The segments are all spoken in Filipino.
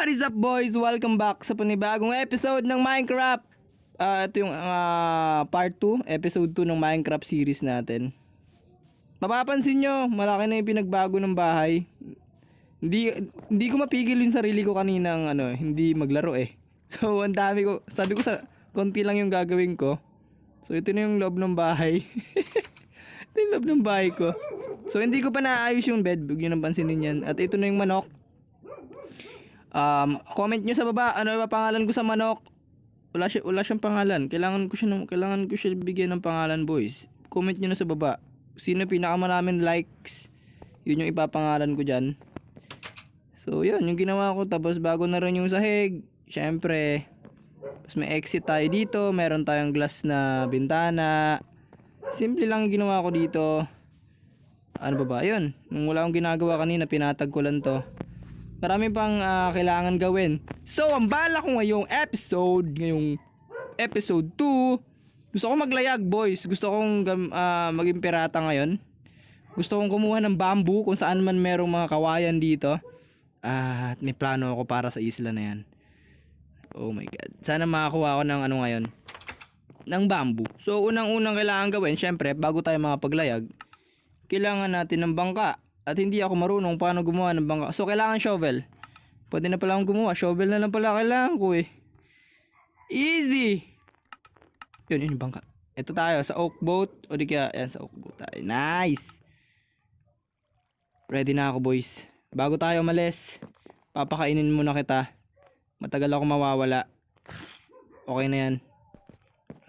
What is up boys? Welcome back sa panibagong episode ng Minecraft. Ah, ito yung ah, part 2, episode 2 ng Minecraft series natin. Mapapansin nyo, malaki na yung pinagbago ng bahay. Hindi, hindi ko mapigil yung sarili ko kaninang ano, hindi maglaro eh. So, ang dami ko, sabi ko sa, konti lang yung gagawin ko. So, ito na yung loob ng bahay. ito yung loob ng bahay ko. So, hindi ko pa naayos yung bed. Huwag nyo nang pansinin yan. At ito na yung manok. Um, comment nyo sa baba, ano ba pangalan ko sa manok? Wala siya, wala siyang pangalan. Kailangan ko siya ng, kailangan ko siya bigyan ng pangalan, boys. Comment nyo na sa baba. Sino pinakamaraming likes? Yun yung ipapangalan ko diyan. So, yun, yung ginawa ko. Tapos, bago na rin yung sahig. Syempre, tapos may exit tayo dito. Meron tayong glass na bintana. Simple lang ginawa ko dito. Ano ba ba? Yun. Nung wala akong ginagawa kanina, pinatag ko lang to. Marami pang ah, kailangan gawin. So, ang bala ko ngayong episode, ngayong episode 2, gusto ko maglayag, boys. Gusto kong ah, maging pirata ngayon. Gusto kong kumuha ng bamboo kung saan man merong mga kawayan dito. Ah, At may plano ako para sa isla na yan. Oh my god. Sana makakuha ako ng ano ngayon. Ng bamboo. So, unang-unang kailangan gawin, syempre, bago tayo makapaglayag, kailangan natin ng bangka. At hindi ako marunong paano gumawa ng bangka. So, kailangan shovel. Pwede na pala akong gumawa. Shovel na lang pala kailangan ko eh. Easy! Yun, yun yung bangka. Ito tayo, sa oak boat. O di kaya, yan, sa oak boat tayo. Nice! Ready na ako, boys. Bago tayo malis, papakainin muna kita. Matagal ako mawawala. Okay na yan.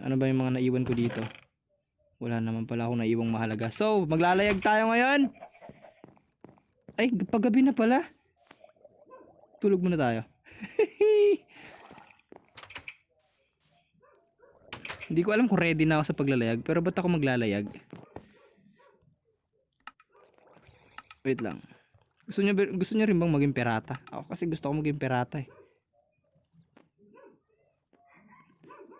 Ano ba yung mga naiwan ko dito? Wala naman pala akong naiwang mahalaga. So, maglalayag tayo ngayon. Ay, paggabi na pala. Tulog muna tayo. Hindi ko alam kung ready na ako sa paglalayag. Pero ba't ako maglalayag? Wait lang. Gusto niya, gusto niya rin bang maging pirata? Ako kasi gusto ko maging pirata eh.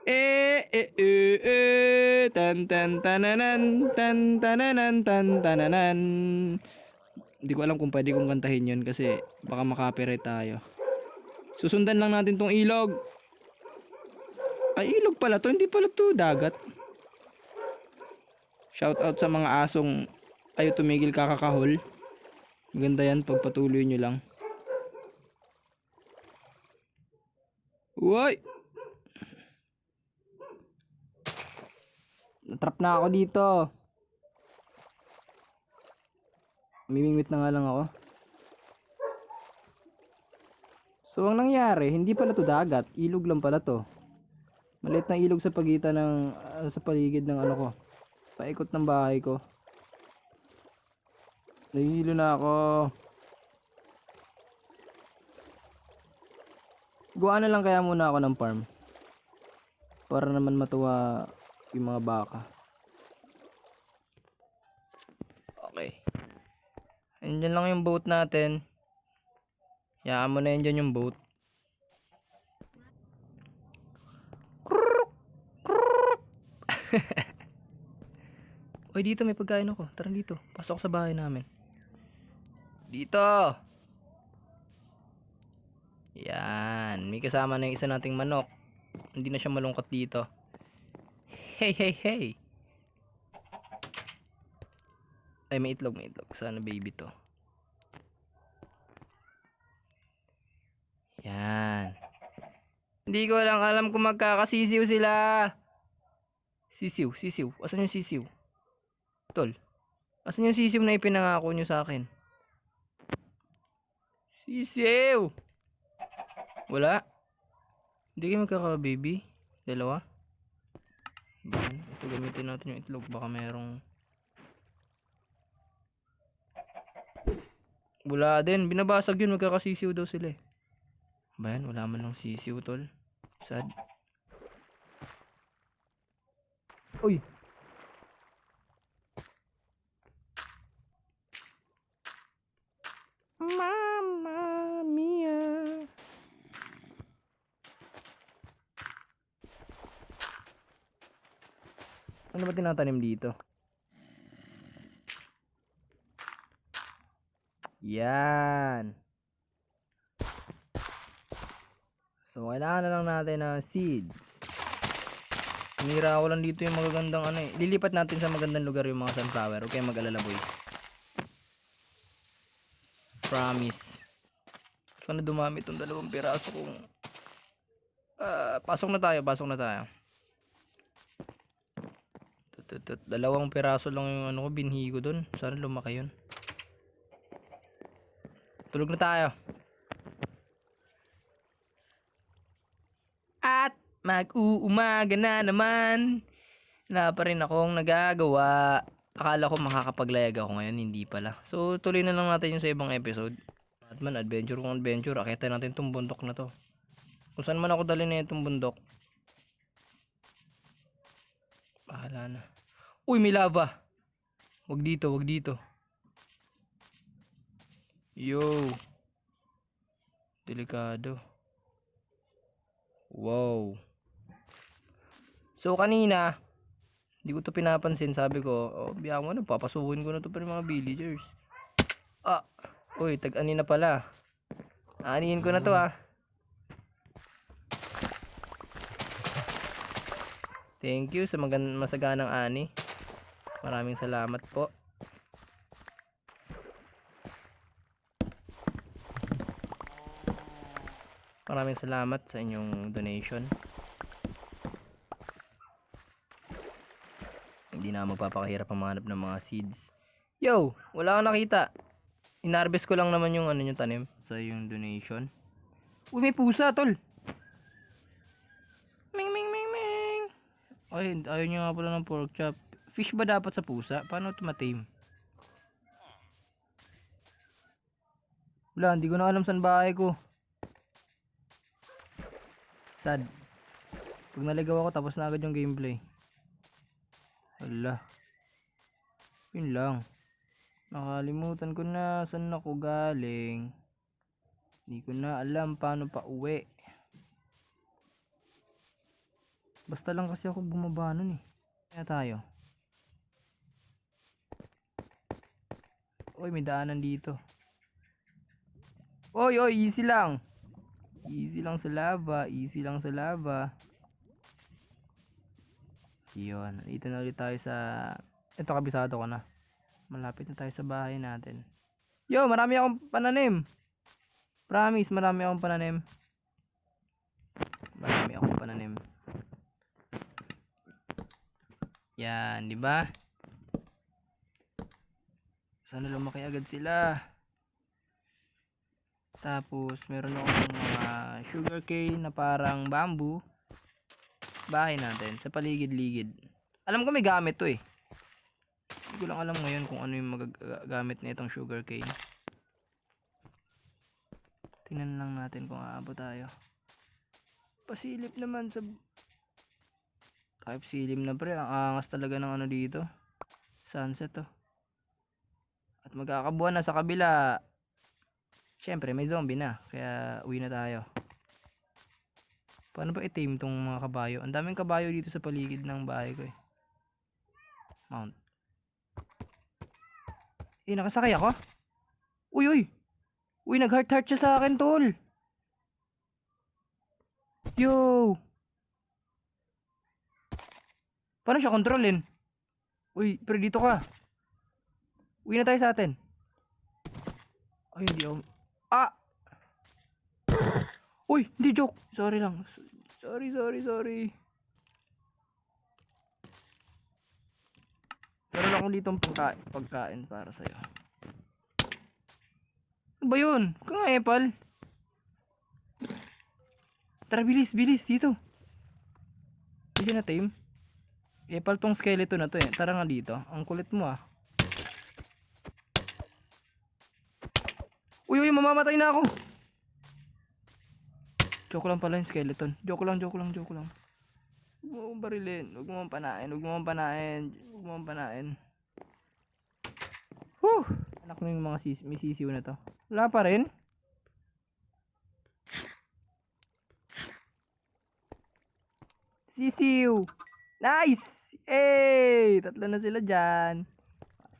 Eh, eh, eh, eh, tan, tan, tananan, tan, tananan, tan, tananan. Hindi ko alam kung pwede kong kantahin yun kasi baka makapiright tayo. Susundan lang natin tong ilog. Ay, ilog pala to. Hindi pala to dagat. Shout out sa mga asong ayaw tumigil kakakahol. Maganda yan pagpatuloy nyo lang. Uy! Natrap na ako dito. Mimingwit na nga lang ako. So, ang nangyari, hindi pala to dagat. Ilog lang pala to. Maliit na ilog sa pagitan ng, ah, sa paligid ng ano ko. Paikot ng bahay ko. Nahihilo na ako. Gawa na lang kaya muna ako ng farm. Para naman matuwa yung mga baka. Okay. Andyan lang yung boat natin. Hayaan mo na yan dyan yung boat. Oy, dito may pagkain ako. Tara dito. Pasok sa bahay namin. Dito! Yan. May kasama na yung isa nating manok. Hindi na siya malungkot dito. Hey, hey, hey! Ay, may itlog, may itlog. Sana baby to. Yan. Hindi ko lang alam kung magkakasisiw sila. Sisiw, sisiw. Asan yung sisiw? Tol. Asan yung sisiw na ipinangako nyo sa akin? Sisiw! Wala. Hindi kayo magkaka-baby? Dalawa? Ito gamitin natin yung itlog. Baka merong... Wala din. Binabasag yun. Magkakasisiw daw sila eh. Ba yan? Wala man ng sisiw, tol. Sad. Uy! Mamma mia. Ano ba tinatanim dito? Yan. So, kailangan na lang natin ng seeds. Hinira ko lang dito yung magagandang ano eh. Lilipat natin sa magandang lugar yung mga sunflower. Okay, mag-alala boys. Promise. Sana dumami itong dalawang piraso kung... Ah, pasok na tayo, pasok na tayo. Dalawang piraso lang yung ano ko, binhi ko dun. Sana lumaki yun. Tulog na tayo. At mag-uumaga na naman. Wala pa rin akong nagagawa. Akala ko makakapaglayag ako ngayon, hindi pala. So, tuloy na lang natin yung sa ibang episode. At man, adventure kung adventure. Akita natin tong bundok na to. Kung saan man ako dali na itong bundok. Bahala na. Uy, may lava. Wag dito, wag dito. Yo. Delikado. Wow. So kanina, hindi ko to pinapansin. Sabi ko, oh, biya mo na, papasukin ko na to pa ng mga villagers. Ah, uy, tag-ani na pala. Anihin ko na to ah. Thank you sa magan masaganang ani. Maraming salamat po. Maraming salamat sa inyong donation. Hindi na magpapakahirap ang manap ng mga seeds. Yo, wala akong nakita. Inarbest ko lang naman yung ano yung tanim sa yung donation. Uy, may pusa, tol. Ming, ming, ming, ming. Ay, ayaw niya nga pala ng pork chop. Fish ba dapat sa pusa? Paano ito matame? Wala, hindi ko na alam saan bahay ko. Sad. Pag naligaw ako, tapos na agad yung gameplay. Wala. Yun lang. Nakalimutan ko na saan ako galing. Hindi ko na alam paano pa uwi. Basta lang kasi ako bumaba nun eh. Kaya tayo. Uy, may daanan dito. Oy, oy, easy lang. Easy lang sa lava, easy lang sa lava. Yun, dito na ulit tayo sa... Ito, kabisado ko na. Malapit na tayo sa bahay natin. Yo, marami akong pananim. Promise, marami akong pananim. Marami akong pananim. Yan, di ba? Sana lumaki agad sila. Tapos, meron akong mga sugarcane na parang bamboo. Bahay natin, sa paligid-ligid. Alam ko may gamit to eh. Hindi ko lang alam ngayon kung ano yung magagamit na itong sugarcane. Tingnan lang natin kung aabot tayo. Pasilip naman sa... Kahit silim na pre, ang angas talaga ng ano dito. Sunset to. At magkakabuhan na sa kabila. Siyempre, may zombie na. Kaya, uwi na tayo. Paano ba i-tame tong mga kabayo? Ang daming kabayo dito sa paligid ng bahay ko eh. Mount. Eh, nakasakay ako? Uy, uy! Uy, nag-heart-heart siya sa akin, tol! Yo! Paano siya kontrolin? Uy, pero dito ka. Uwi na tayo sa atin. Ay, hindi ako... Ah! Uy, hindi joke. Sorry lang. Sorry, sorry, sorry. Meron akong ditong pagkain, pagkain para sa'yo. Ano ba yun? Kung nga epal. Tara, bilis, bilis, dito. Hindi na tame. Epal tong skeleton na to eh. Tara nga dito. Ang kulit mo ah. Uy, uy, mamamatay na ako. Joke lang pala yung skeleton. Joke lang, joke lang, joke lang. Huwag mo barilin. Huwag mo akong panain. Huwag mo akong panain. Huwag mo akong panain. Whew! Anak na yung mga sis may sisiw na to. Wala pa rin. Sisiw! Nice! Hey! Tatlo na sila dyan.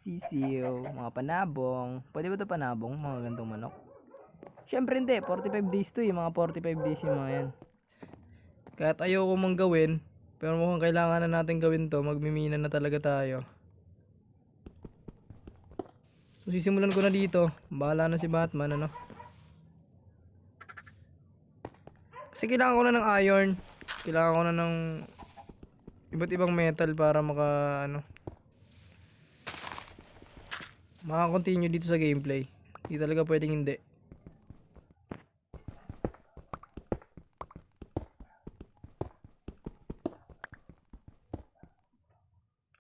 Sisiw. Mga panabong. Pwede ba ito panabong? Mga gantong manok. Siyempre hindi. 45 days to eh. Mga 45 days yung mga yan. Kahit ayoko mong gawin, pero mukhang kailangan na natin gawin to, magmimina na talaga tayo. So, sisimulan ko na dito. Bahala na si Batman, ano? Kasi kailangan ko na ng iron. Kailangan ko na ng iba't ibang metal para maka, ano, maka-continue dito sa gameplay. Hindi talaga pwedeng hindi.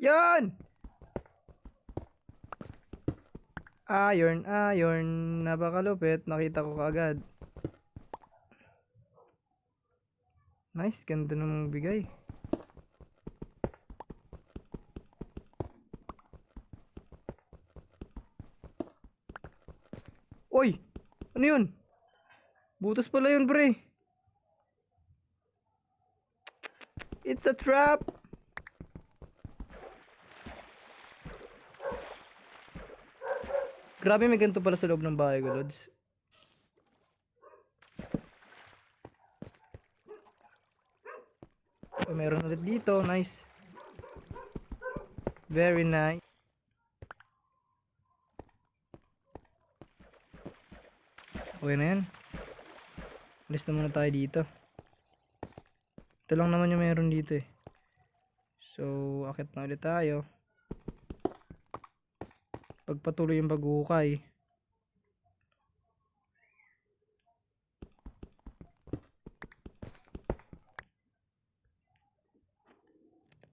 Yan! Iron, iron, napakalupit, nakita ko kaagad. Nice, ganda nung bigay. Oy! Ano yun? Butas pala yun, pre. It's a trap! Grabe may ganito pala sa loob ng bahay ko, Lods. Oh, meron ulit dito. Nice. Very nice. Okay na yan. Alis na muna tayo dito. Ito lang naman yung meron dito eh. So, akit na ulit tayo. Pagpatuloy yung paghuhukay.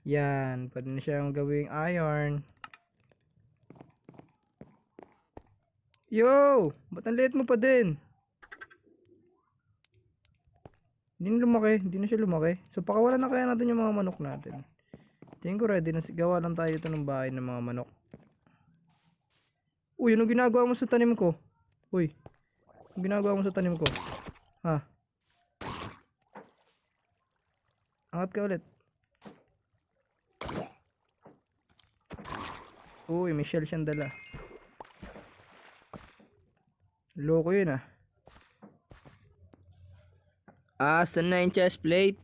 Yan, pwede na siyang gawing iron. Yo! Ba't ang liit mo pa din? Hindi na lumaki, hindi na siya lumaki. So pakawalan na kaya natin yung mga manok natin. Tingin ko ready na gawa lang tayo dito ng bahay ng mga manok. Uy, ano ginagawa mo sa tanim ko? Uy, ano ginagawa mo sa tanim ko? Ha? Angat ka ulit. Uy, may shell siyang dala. Loko yun ah. Ah, na yung chest plate?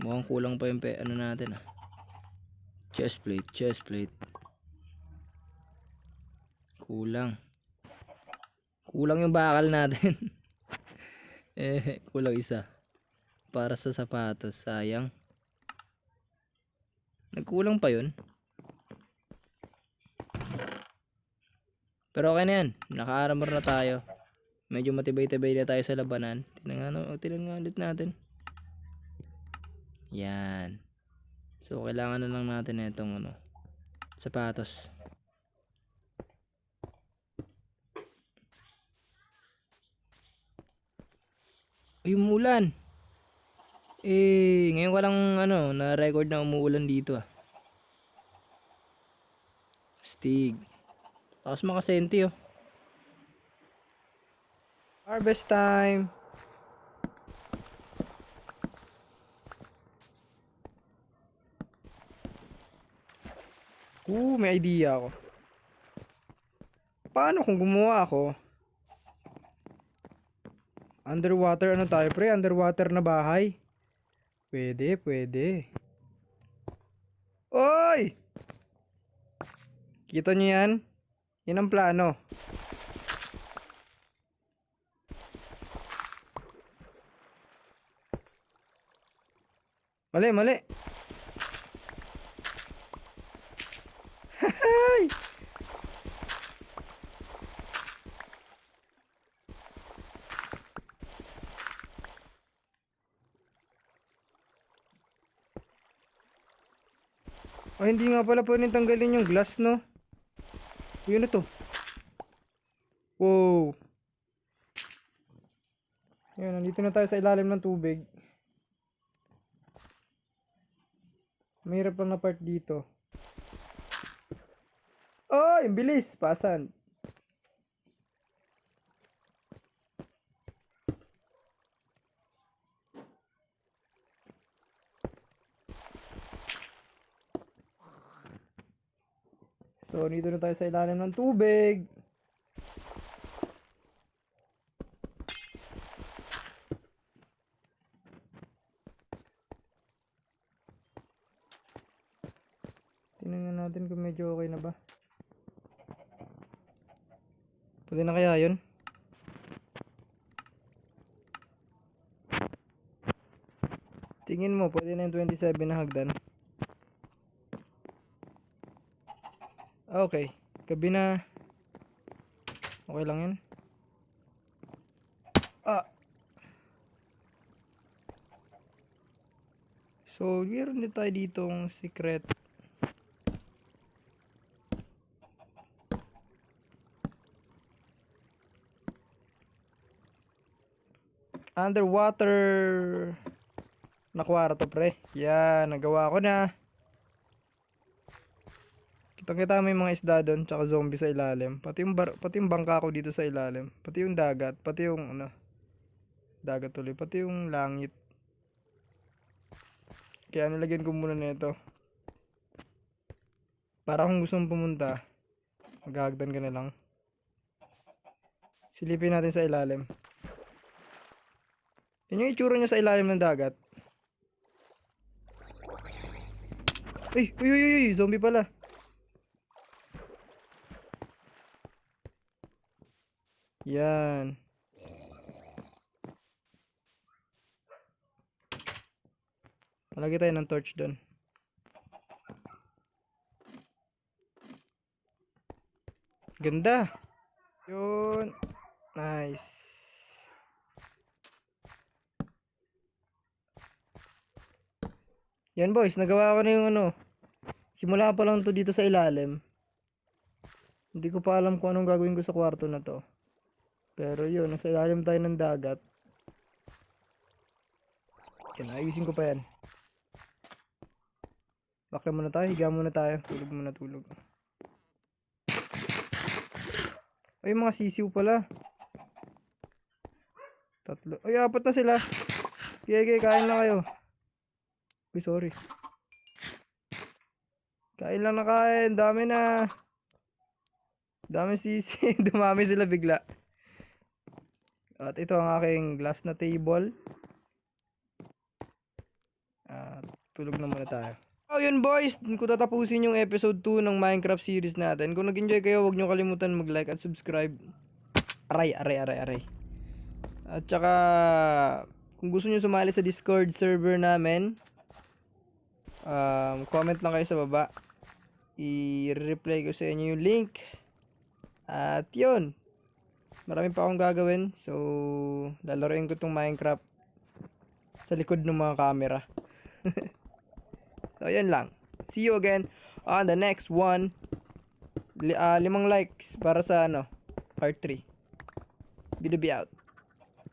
Mukhang kulang pa yung pe ano natin ah. Chest plate, chest plate. Kulang. Kulang yung bakal natin. eh, kulang isa. Para sa sapatos, sayang. Nagkulang pa yun. Pero okay na yan. Naka-armor na tayo. Medyo matibay-tibay na tayo sa labanan. Tinan nga, tinan ulit natin. Yan. So, kailangan na lang natin itong ano, sapatos. Ay, umuulan. Eh, ngayon ko lang ano, na-record na umuulan dito ah. Stig. Tapos makasenti oh. Harvest time. Oo, may idea ako. Paano kung gumawa ako? Underwater ano tayo pre? Underwater na bahay? Pwede, pwede. Oy! Kita niyo yan? Yan ang plano. Mali, mali. Hay! Ay, hindi nga pala pwedeng tanggalin yung glass, no? Uy, ano to? Wow. Yan, nandito na tayo sa ilalim ng tubig. Mahirap lang na part dito. Oh, yung bilis. Pasan. So, dito na tayo sa ilalim ng tubig. Tingnan natin kung medyo okay na ba. Pwede na kaya yun? Tingin mo, pwede na yung 27 na hagdan. Okay. Gabi na. Okay lang yan. Ah. So, meron din tayo ditong secret. Underwater na kwarto pre. Yan, nagawa ko na. Kitang kita mo yung mga isda doon, tsaka zombie sa ilalim. Pati yung, bar, pati yung bangka ko dito sa ilalim. Pati yung dagat, pati yung ano, dagat tuloy, pati yung langit. Kaya nilagyan ko muna nito. Para kung gusto mong pumunta, maghahagdan ka na lang. Silipin natin sa ilalim. Yan yung itsura niya sa ilalim ng dagat. Uy, uy, uy, uy, zombie pala. Yan. Malagay tayo ng torch doon. Ganda. Yun. Nice. Yan boys, nagawa ko na yung ano. Simula pa lang to dito sa ilalim. Hindi ko pa alam kung anong gagawin ko sa kwarto na to. Pero yun, nasa ilalim tayo ng dagat. Yan, ayusin ko pa yan. Bakit muna tayo, higa muna tayo. Tulog muna, tulog. Ay, mga sisiw pala. Tatlo. Ay, apat na sila. Kaya, kaya, kain lang kayo. Uy, sorry. Kain lang na kain. Dami na. Dami sisi. Dumami sila bigla. At ito ang aking glass na table. At tulog na muna tayo. Oh, yun boys. Kung tatapusin yung episode 2 ng Minecraft series natin. Kung nag-enjoy kayo, huwag nyo kalimutan mag-like at subscribe. Aray, aray, aray, aray. At saka, kung gusto nyo sumali sa Discord server namin, um, comment lang kayo sa baba. I-reply ko sa inyo yung link. At yun. Marami pa akong gagawin. So, lalaroin ko tong Minecraft sa likod ng mga camera. so, yan lang. See you again on the next one. Li- ah, limang likes para sa ano, part 3. Bido be out.